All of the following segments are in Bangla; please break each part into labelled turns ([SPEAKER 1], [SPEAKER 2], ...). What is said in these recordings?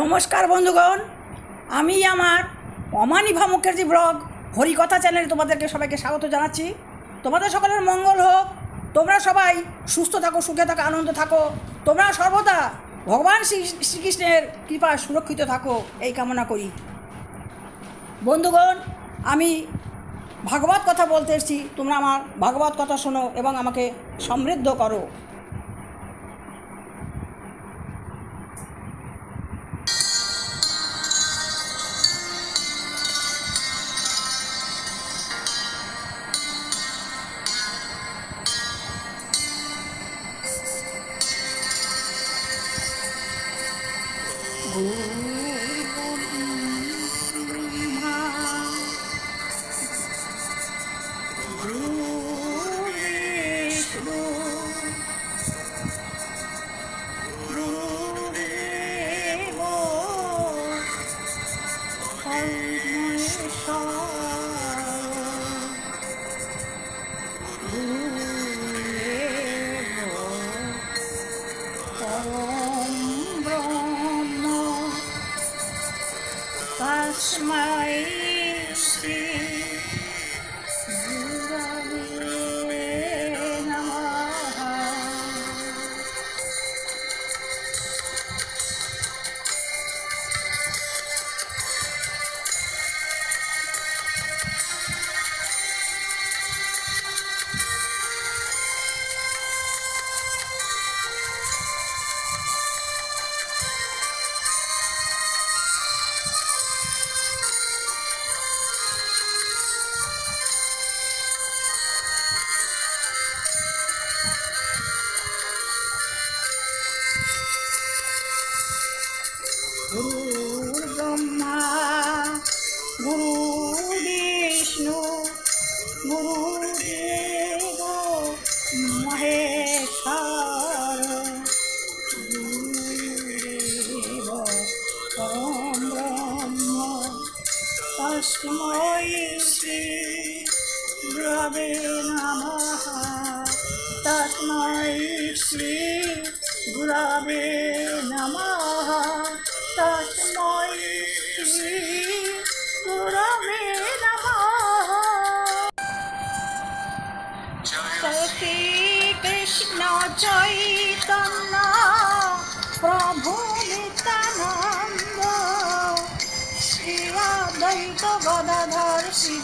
[SPEAKER 1] নমস্কার বন্ধুগণ আমি আমার অমানিভা মুখার্জি ব্লগ হরিকথা চ্যানেলে তোমাদেরকে সবাইকে স্বাগত জানাচ্ছি তোমাদের সকলের মঙ্গল হোক তোমরা সবাই সুস্থ থাকো সুখে থাকো আনন্দ থাকো তোমরা সর্বদা ভগবান শ্রীকৃষ্ণের কৃপায় সুরক্ষিত থাকো এই কামনা করি বন্ধুগণ আমি ভাগবত কথা বলতে এসেছি তোমরা আমার ভাগবত কথা শোনো এবং আমাকে সমৃদ্ধ করো
[SPEAKER 2] तस्मैति ब्रवे नमः तस्मै श्री गुरवे नमः तस्मै श्री गुरवे नमः श्री कृष्ण जय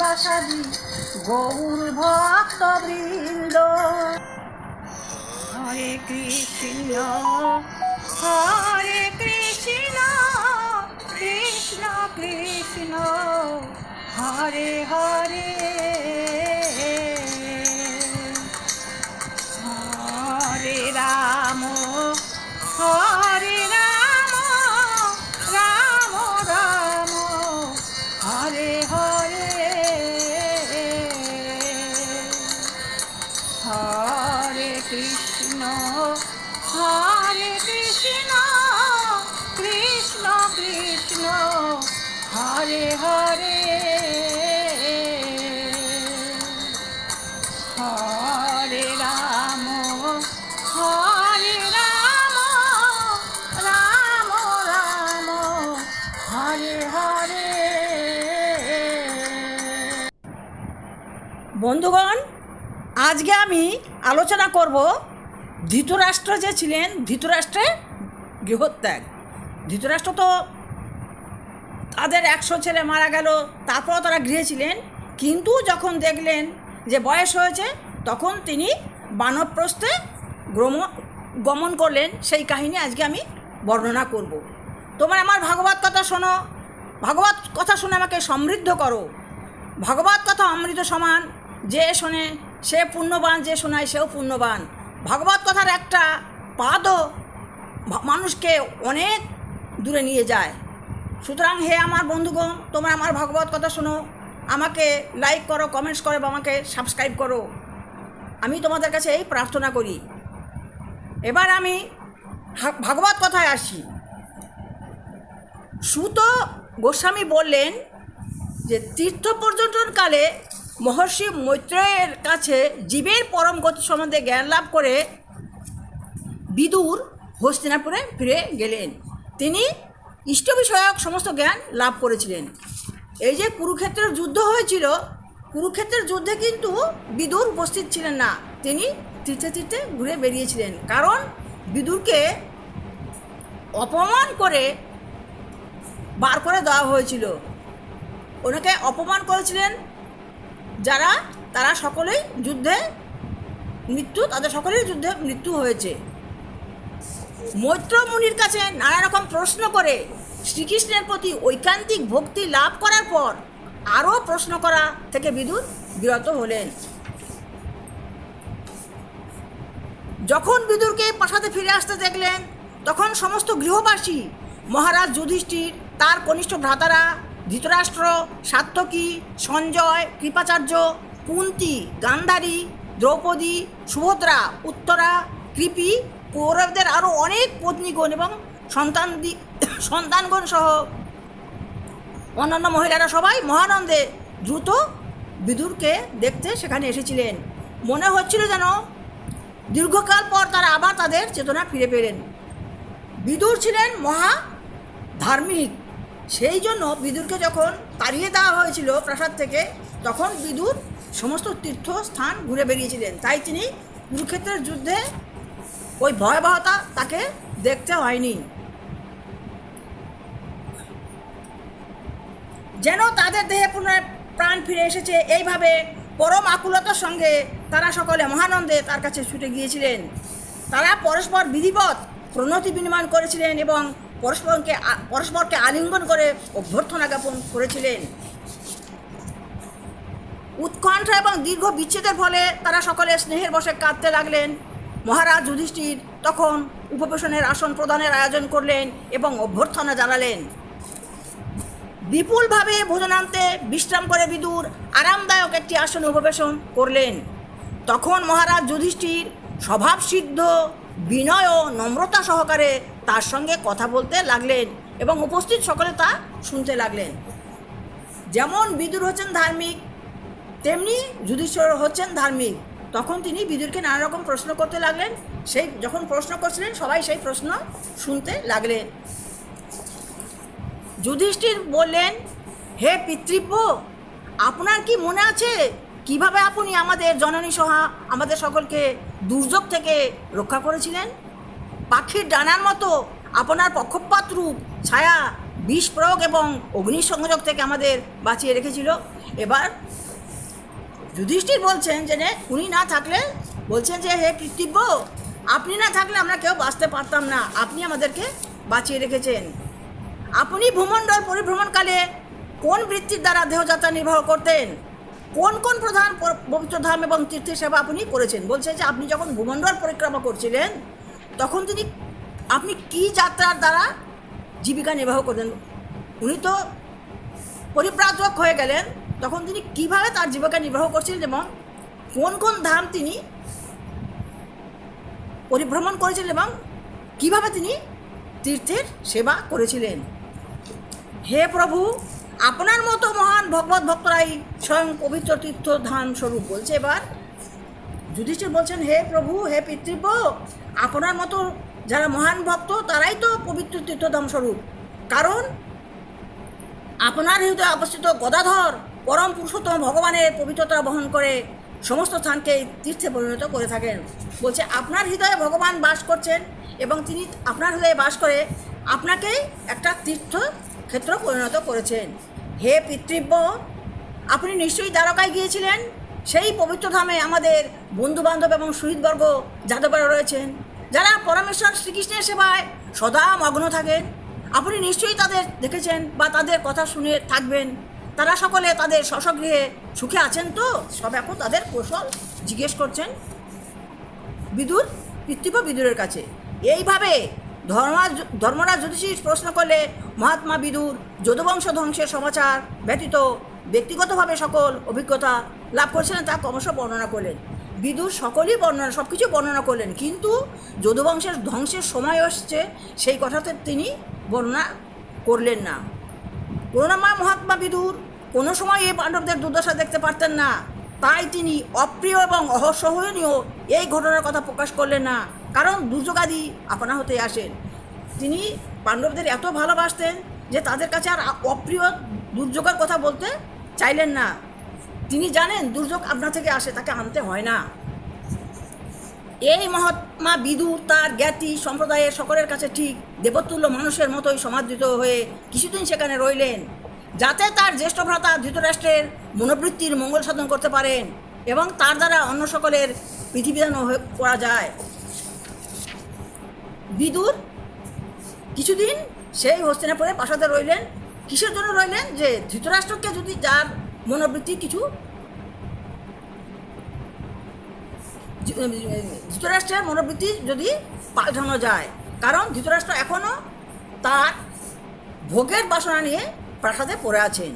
[SPEAKER 2] বাসাদি গৌর ভক্ত বৃন্দ হরে কৃষ্ণ হরে কৃষ্ণ কৃষ্ণ কৃষ্ণ হরে হরে হরে রাম হরে হরে হরে হরে রাম হরে রাম রাম রাম হরে হরে
[SPEAKER 1] বন্ধুগণ আজকে আমি আলোচনা করব ধৃতরাষ্ট্র যে ছিলেন ধৃতরাষ্ট্রে গৃহত্যাগ ধৃতরাষ্ট্র তো তাদের একশো ছেলে মারা গেল তারপরও তারা গৃহে ছিলেন কিন্তু যখন দেখলেন যে বয়স হয়েছে তখন তিনি বানপ্রস্থে গ্রম গমন করলেন সেই কাহিনী আজকে আমি বর্ণনা করব। তোমার আমার ভাগবত কথা শোনো ভাগবত কথা শুনে আমাকে সমৃদ্ধ করো ভাগবত কথা অমৃত সমান যে শোনে সে পুণ্যবান যে শোনায় সেও পুণ্যবান ভাগবত কথার একটা পাদও মানুষকে অনেক দূরে নিয়ে যায় সুতরাং হে আমার বন্ধুগণ তোমরা আমার ভগবত কথা শোনো আমাকে লাইক করো কমেন্টস করো বা আমাকে সাবস্ক্রাইব করো আমি তোমাদের কাছে এই প্রার্থনা করি এবার আমি ভাগবত কথায় আসি সুত গোস্বামী বললেন যে তীর্থ পর্যটনকালে মহর্ষি মৈত্রেয়ের কাছে জীবের পরম গতি সম্বন্ধে জ্ঞান লাভ করে বিদুর হস্তিনাপুরে ফিরে গেলেন তিনি ইষ্ট বিষয়ক সমস্ত জ্ঞান লাভ করেছিলেন এই যে কুরুক্ষেত্রের যুদ্ধ হয়েছিল কুরুক্ষেত্রের যুদ্ধে কিন্তু বিদুর উপস্থিত ছিলেন না তিনি তীর্থে তীর্থে ঘুরে বেরিয়েছিলেন কারণ বিদুরকে অপমান করে বার করে দেওয়া হয়েছিল ওনাকে অপমান করেছিলেন যারা তারা সকলেই যুদ্ধে মৃত্যু তাদের সকলেই যুদ্ধে মৃত্যু হয়েছে মৈত্রমুনির কাছে নানা রকম প্রশ্ন করে শ্রীকৃষ্ণের প্রতি ঐকান্তিক ভক্তি লাভ করার পর আরও প্রশ্ন করা থেকে বিদুর বিরত হলেন যখন বিদুরকে প্রাসাদে ফিরে আসতে দেখলেন তখন সমস্ত গৃহবাসী মহারাজ যুধিষ্ঠির তার কনিষ্ঠ ভ্রাতারা ধৃতরাষ্ট্র সার্থকী সঞ্জয় কৃপাচার্য কুন্তি গান্ধারী দ্রৌপদী সুভদ্রা উত্তরা কৃপি কৌরবদের আরও অনেক পত্নীগণ এবং সন্তান সন্তানগণ সহ অন্যান্য মহিলারা সবাই মহানন্দে দ্রুত বিদুরকে দেখতে সেখানে এসেছিলেন মনে হচ্ছিল যেন দীর্ঘকাল পর তারা আবার তাদের চেতনা ফিরে পেলেন বিদুর ছিলেন মহা ধার্মিক সেই জন্য বিদুরকে যখন তাড়িয়ে দেওয়া হয়েছিল প্রাসাদ থেকে তখন বিদুর সমস্ত তীর্থস্থান ঘুরে বেরিয়েছিলেন তাই তিনি কুরুক্ষেত্রের যুদ্ধে ওই ভয়াবহতা তাকে দেখতে হয়নি যেন তাদের দেহে পুনরায় প্রাণ ফিরে এসেছে এইভাবে পরম আকুলতার সঙ্গে তারা সকলে মহানন্দে তার কাছে ছুটে গিয়েছিলেন তারা পরস্পর বিধিবৎ প্রণতি বিনিময় করেছিলেন এবং পরস্পরকে পরস্পরকে আলিঙ্গন করে অভ্যর্থনা জ্ঞাপন করেছিলেন উৎকণ্ঠ এবং দীর্ঘ বিচ্ছেদের ফলে তারা সকলে স্নেহের বসে কাঁদতে লাগলেন মহারাজ যুধিষ্ঠির তখন উপবেশনের আসন প্রদানের আয়োজন করলেন এবং অভ্যর্থনা জানালেন বিপুলভাবে ভোজনান্তে বিশ্রাম করে বিদুর আরামদায়ক একটি আসনে উপবেশন করলেন তখন মহারাজ যুধিষ্ঠির স্বভাবসিদ্ধ বিনয় ও নম্রতা সহকারে তার সঙ্গে কথা বলতে লাগলেন এবং উপস্থিত সকলে তা শুনতে লাগলেন যেমন বিদুর হচ্ছেন ধার্মিক তেমনি যুধিষ্ঠির হচ্ছেন ধার্মিক তখন তিনি বিদুরকে নানা রকম প্রশ্ন করতে লাগলেন সেই যখন প্রশ্ন করছিলেন সবাই সেই প্রশ্ন শুনতে লাগলেন যুধিষ্ঠির বললেন হে পিতৃব্য আপনার কি মনে আছে কিভাবে আপনি আমাদের জননী সহা আমাদের সকলকে দুর্যোগ থেকে রক্ষা করেছিলেন পাখির ডানার মতো আপনার পক্ষপাত রূপ ছায়া বিষ প্রয়োগ এবং অগ্নিসংযোগ থেকে আমাদের বাঁচিয়ে রেখেছিল এবার যুধিষ্ঠির বলছেন যে উনি না থাকলে বলছেন যে হে কৃতিব্য আপনি না থাকলে আমরা কেউ বাঁচতে পারতাম না আপনি আমাদেরকে বাঁচিয়ে রেখেছেন আপনি ভূমণ্ডল পরিভ্রমণকালে কোন বৃত্তির দ্বারা দেহযাত্রা নির্বাহ করতেন কোন কোন প্রধান ধাম এবং তীর্থের সেবা আপনি করেছেন বলছে যে আপনি যখন ভূমণ্ডল পরিক্রমা করছিলেন তখন তিনি আপনি কি যাত্রার দ্বারা জীবিকা নির্বাহ করতেন উনি তো পরিব্রাজক হয়ে গেলেন তখন তিনি কিভাবে তার জীবিকা নির্বাহ করছিলেন এবং কোন কোন ধাম তিনি পরিভ্রমণ করেছিলেন এবং কিভাবে তিনি তীর্থের সেবা করেছিলেন হে প্রভু আপনার মতো মহান ভগবত ভক্তরাই স্বয়ং পবিত্র তীর্থ ধাম স্বরূপ বলছে এবার যুধিষ্ঠির বলছেন হে প্রভু হে পিতৃব্য আপনার মতো যারা মহান ভক্ত তারাই তো পবিত্র তীর্থধাম স্বরূপ কারণ আপনার হৃদয়ে অবস্থিত গদাধর পরম পুরুষোত্তম ভগবানের পবিত্রতা বহন করে সমস্ত স্থানকে তীর্থে পরিণত করে থাকেন বলছে আপনার হৃদয়ে ভগবান বাস করছেন এবং তিনি আপনার হৃদয়ে বাস করে আপনাকেই একটা তীর্থ ক্ষেত্র পরিণত করেছেন হে পিতৃব্য আপনি নিশ্চয়ই দ্বারকায় গিয়েছিলেন সেই পবিত্র ধামে আমাদের বন্ধুবান্ধব এবং শহীদবর্গ যাদবেরা রয়েছেন যারা পরমেশ্বর শ্রীকৃষ্ণের সেবায় সদা মগ্ন থাকেন আপনি নিশ্চয়ই তাদের দেখেছেন বা তাদের কথা শুনে থাকবেন তারা সকলে তাদের স্বস্বগৃহে সুখে আছেন তো সব এখন তাদের কৌশল জিজ্ঞেস করছেন বিদুর পৃথিব বিদুরের কাছে এইভাবে ধর্মরাজ ধর্মরাজ জ্যোতিষীর প্রশ্ন করলে মহাত্মা বিদুর যদুবংশ ধ্বংসের সমাচার ব্যতীত ব্যক্তিগতভাবে সকল অভিজ্ঞতা লাভ করছেন তা ক্রমশ বর্ণনা করলেন বিদুর সকলেই বর্ণনা সব কিছু বর্ণনা করলেন কিন্তু যদুবংশের ধ্বংসের সময় আসছে সেই কথাতে তিনি বর্ণনা করলেন না করুণাময় মহাত্মা বিদুর কোনো সময় এই পাণ্ডবদের দুর্দশা দেখতে পারতেন না তাই তিনি অপ্রিয় এবং অসহনীয় এই ঘটনার কথা প্রকাশ করলেন না কারণ দুর্যোগাদি আপনা হতে আসেন তিনি পাণ্ডবদের এত ভালোবাসতেন যে তাদের কাছে আর অপ্রিয় দুর্যোগের কথা বলতে চাইলেন না তিনি জানেন দুর্যোগ আপনা থেকে আসে তাকে আনতে হয় না এই মহাত্মা বিদুর তার জ্ঞাতি সম্প্রদায়ের সকলের কাছে ঠিক দেবতুল্য মানুষের মতোই সমাদৃত হয়ে কিছুদিন সেখানে রইলেন যাতে তার জ্যেষ্ঠ ভ্রাতা ধৃতরাষ্ট্রের মনোবৃত্তির মঙ্গল সাধন করতে পারেন এবং তার দ্বারা অন্য সকলের পৃথিবীদান করা যায় বিদুর কিছুদিন সেই হস্তিনাপুরে প্রাসাদে রইলেন কিসের জন্য রইলেন যে ধৃতরাষ্ট্রকে যদি যার মনোবৃত্তি কিছু ধৃতরাষ্ট্রের মনোবৃত্তি যদি পাল্টানো যায় কারণ ধৃতরাষ্ট্র এখনও তার ভোগের বাসনা নিয়ে প্রাসাদে পড়ে আছেন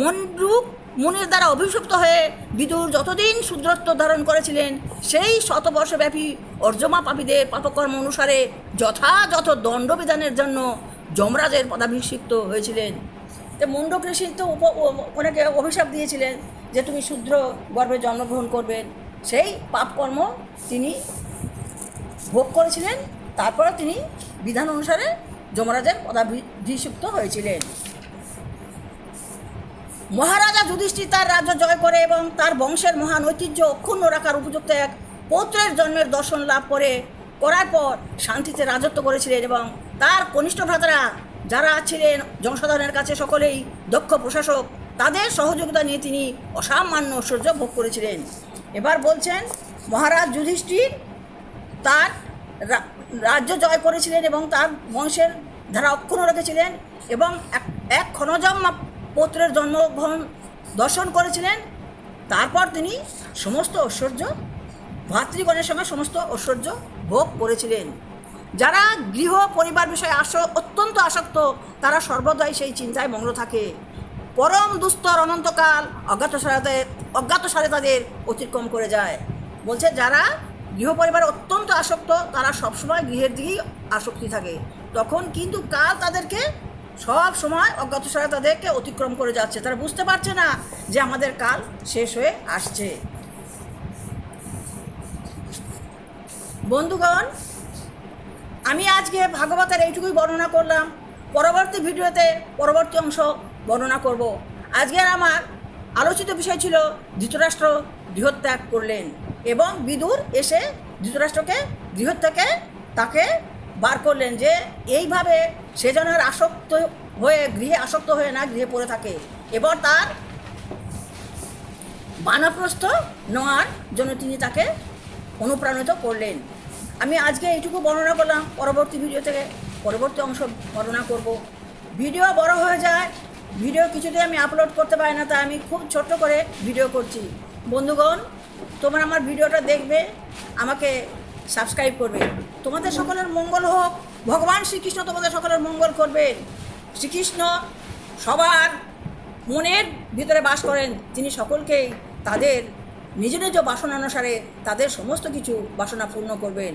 [SPEAKER 1] মন্ডুক মুনির দ্বারা অভিষিপ্ত হয়ে বিদুর যতদিন শুদ্রত্ব ধারণ করেছিলেন সেই শতবর্ষব্যাপী অর্জমা পাপীদের পাপকর্ম অনুসারে যথাযথ দণ্ডবিধানের জন্য যমরাজের পদাভিষিক্ত হয়েছিলেন মন্ডক ঋষি তো অনেকে অভিশাপ দিয়েছিলেন যে তুমি শূদ্র গর্ভে জন্মগ্রহণ করবে সেই পাপকর্ম তিনি ভোগ করেছিলেন তারপরে তিনি বিধান অনুসারে যমরাজের পদাভিযুক্ত হয়েছিলেন মহারাজা যুধিষ্ঠির তার রাজ্য জয় করে এবং তার বংশের মহান ঐতিহ্য অক্ষুণ্ণ রাখার উপযুক্ত এক পৌত্রের জন্মের দর্শন লাভ করে করার পর শান্তিতে রাজত্ব করেছিলেন এবং তার কনিষ্ঠ ভ্রাতারা যারা ছিলেন জনসাধারণের কাছে সকলেই দক্ষ প্রশাসক তাদের সহযোগিতা নিয়ে তিনি অসামান্য ঐশ্বর্য ভোগ করেছিলেন এবার বলছেন মহারাজ যুধিষ্ঠির তার রাজ্য জয় করেছিলেন এবং তার বংশের ধারা অক্ষুণ্ণ রেখেছিলেন এবং এক ক্ষণজম পুত্রের জন্মগ্রহণ দর্শন করেছিলেন তারপর তিনি সমস্ত ঐশ্বর্য ভাতৃগণের সঙ্গে সমস্ত ঐশ্বর্য ভোগ করেছিলেন যারা গৃহ পরিবার বিষয়ে আস অত্যন্ত আসক্ত তারা সর্বদাই সেই চিন্তায় মগ্ন থাকে পরম দুস্তর অনন্তকাল অজ্ঞাত সারাদের অজ্ঞাত সারে তাদের অতিক্রম করে যায় বলছে যারা গৃহপরিবারে অত্যন্ত আসক্ত তারা সবসময় গৃহের দিকেই আসক্তি থাকে তখন কিন্তু কাল তাদেরকে সব সময় অজ্ঞাত সারা তাদেরকে অতিক্রম করে যাচ্ছে তারা বুঝতে পারছে না যে আমাদের কাল শেষ হয়ে আসছে বন্ধুগণ আমি আজকে ভাগবতের এইটুকুই বর্ণনা করলাম পরবর্তী ভিডিওতে পরবর্তী অংশ বর্ণনা করব আজকের আমার আলোচিত বিষয় ছিল ধৃতরাষ্ট্র গৃহত্যাগ করলেন এবং বিদুর এসে ধৃতরাষ্ট্রকে গৃহত্যাগে তাকে বার করলেন যে এইভাবে সে যেন আর আসক্ত হয়ে গৃহে আসক্ত হয়ে না গৃহে পড়ে থাকে এবার তার বানাপ্রস্থ নেওয়ার জন্য তিনি তাকে অনুপ্রাণিত করলেন আমি আজকে এইটুকু বর্ণনা করলাম পরবর্তী ভিডিও থেকে পরবর্তী অংশ বর্ণনা করব ভিডিও বড় হয়ে যায় ভিডিও কিছুতেই আমি আপলোড করতে পারি না তাই আমি খুব ছোট্ট করে ভিডিও করছি বন্ধুগণ তোমরা আমার ভিডিওটা দেখবে আমাকে সাবস্ক্রাইব করবে তোমাদের সকলের মঙ্গল হোক ভগবান শ্রীকৃষ্ণ তোমাদের সকলের মঙ্গল করবে শ্রীকৃষ্ণ সবার মনের ভিতরে বাস করেন তিনি সকলকেই তাদের নিজ নিজ বাসনা অনুসারে তাদের সমস্ত কিছু বাসনা পূর্ণ করবেন